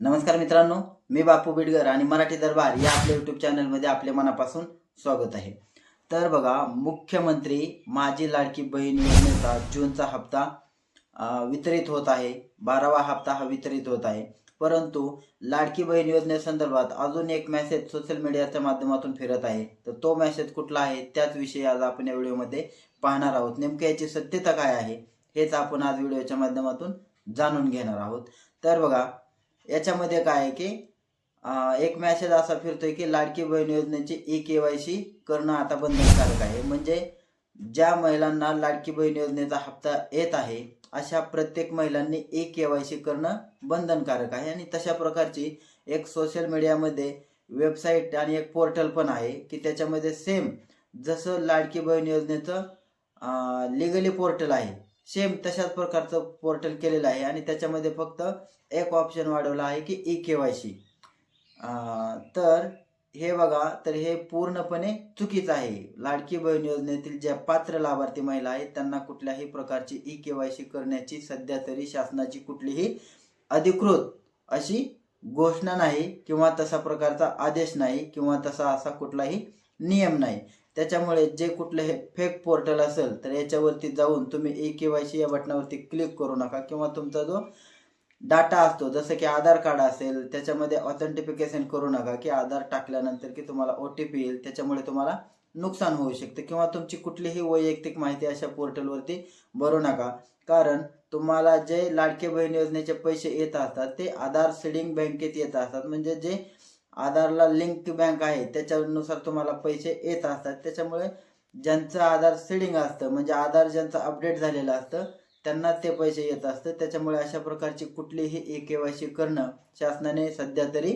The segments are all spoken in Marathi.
नमस्कार मित्रांनो मी बापू बिडगर आणि मराठी दरबार या आपल्या यूट्यूब चॅनलमध्ये आपले मनापासून स्वागत आहे. तर बघा मुख्यमंत्री माझी लाडकी बहीण योजनेचा जूनचा हप्ता वितरित होत आहे. बारावा हप्ता हा वितरित होत आहे. परंतु लाडकी बहीण योजनेसंदर्भात अजून एक मेसेज सोशल मीडियाच्या माध्यमातून फिरत आहे. तर तो मेसेज कुठला आहे? त्याच विषयी आज आपण या व्हिडिओमध्ये पाहणार आहोत. नेमक्या याची सत्यता काय आहे हेच आपण आज व्हिडिओच्या माध्यमातून जाणून घेणार आहोत. तर बघा याच्यामध्ये काय आहे की एक मॅसेज असा फिरतोय की लाडकी बहीण योजनेची ई के वाय सी करणं आता बंधनकारक आहे. म्हणजे ज्या महिलांना लाडकी बहीण योजनेचा हप्ता येत आहे अशा प्रत्येक महिलांनी ई के वाय सी करणं बंधनकारक आहे. आणि तशा प्रकारची एक सोशल मीडियामध्ये वेबसाईट आणि एक पोर्टल पण आहे की त्याच्यामध्ये सेम जसं लाडकी बहीण योजनेचं लिगली पोर्टल आहे सेम तशाच प्रकारचं पोर्टल केलेलं आहे. आणि त्याच्यामध्ये फक्त एक ऑप्शन वाढवला आहे की ई के वाय सी तर हे बघा तर हे पूर्णपणे चुकीचं आहे. लाडकी बहीण योजनेतील ज्या पात्र लाभार्थी महिला आहेत त्यांना कुठल्याही प्रकारची ई के वाय सी करण्याची सध्या तरी शासनाची कुठलीही अधिकृत अशी घोषणा नाही किंवा तसा प्रकारचा आदेश नाही किंवा तसा असा कुठलाही नियम नाही. त्याच्यामुळे जे कुठलं हे फेक पोर्टल असेल तर याच्यावरती जाऊन तुम्ही ए के वाय सी या बटनावरती क्लिक करू नका. किंवा तुमचा जो डाटा असतो जसं की आधार कार्ड असेल त्याच्यामध्ये ऑथेंटिफिकेशन करू नका की आधार टाकल्यानंतर की तुम्हाला ओ टी पी येईल त्याच्यामुळे तुम्हाला नुकसान होऊ शकते. किंवा तुमची कुठलीही वैयक्तिक माहिती अशा पोर्टलवरती भरू नका. कारण तुम्हाला जे लाडके बहीण योजनेचे पैसे येत असतात ते आधार सीडिंग बँकेत येत असतात. म्हणजे जे आधारला लिंक बँक आहे. त्याच्यानुसार तुम्हाला पैसे येत असतात. त्याच्यामुळे ज्यांचं आधार सेडिंग असतं म्हणजे आधार ज्यांचं अपडेट झालेलं असतं त्यांना ते पैसे येत असतं. त्याच्यामुळे अशा प्रकारची कुठलीही ए के वाय सी करणं शासनाने सध्या तरी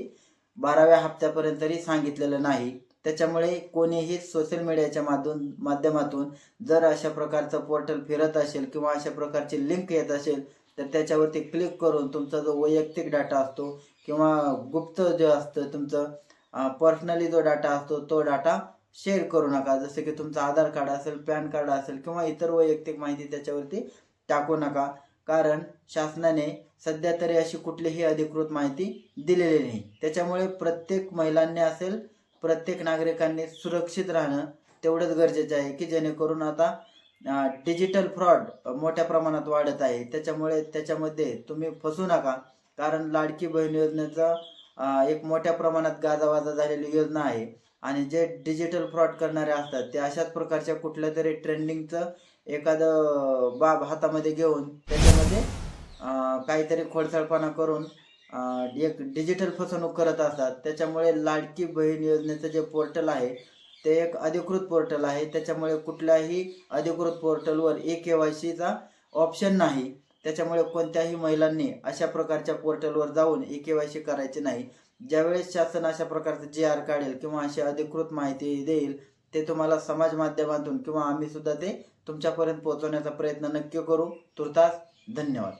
बाराव्या हप्त्यापर्यंत तरी सांगितलेलं नाही. त्याच्यामुळे कोणीही सोशल मीडियाच्या माध्यम माध्यमातून जर अशा प्रकारचं पोर्टल फिरत असेल किंवा अशा प्रकारची लिंक येत असेल तर त्याच्यावरती क्लिक करून तुमचा जो वैयक्तिक डाटा असतो किंवा गुप्त जे असतं तुमचं पर्सनली जो डाटा असतो तो डाटा शेअर करू नका. जसं की तुमचं आधार कार्ड असेल पॅन कार्ड असेल किंवा इतर वैयक्तिक माहिती त्याच्यावरती टाकू नका. कारण शासनाने सध्या तरी अशी कुठलीही अधिकृत माहिती दिलेली नाही. त्याच्यामुळे प्रत्येक महिलांनी असेल प्रत्येक नागरिकांनी सुरक्षित राहणं तेवढंच गरजेचं आहे की जेणेकरून आता डिजिटल फ्रॉड मोठ्या प्रमाणात वाढत आहे. त्याच्यामुळे त्याच्यामध्ये तुम्ही फसू नका. कारण लाडकी बहीण योजनेचा एक मोठ्या प्रमाणात गाजावाजा झालेली योजना आहे. आणि जे डिजिटल फ्रॉड करणारे असतात ते अशाच प्रकारच्या कुठल्या तरी ट्रेंडिंगचं एखादं बाब हातामध्ये घेऊन त्याच्यामध्ये काहीतरी खोडसाळपणा करून एक डिजिटल फसवणूक करत असतात. त्याच्यामुळे लाडकी बहीण योजनेचं जे पोर्टल आहे ते एक अधिकृत पोर्टल आहे. त्याच्यामुळे कुठल्याही अधिकृत पोर्टलवर ए के वाय सीचा ऑप्शन नाही. त्याच्यामुळे कोणत्याही महिलांनी अशा प्रकारच्या पोर्टलवर जाऊन ए के वाय सी करायची नाही. ज्यावेळेस शासन अशा प्रकारचं जे आर काढेल किंवा अशी अधिकृत माहिती देईल ते तुम्हाला समाज माध्यमातून किंवा आम्ही सुद्धा ते तुमच्यापर्यंत पोहोचवण्याचा प्रयत्न नक्की करू. तुर्तास धन्यवाद.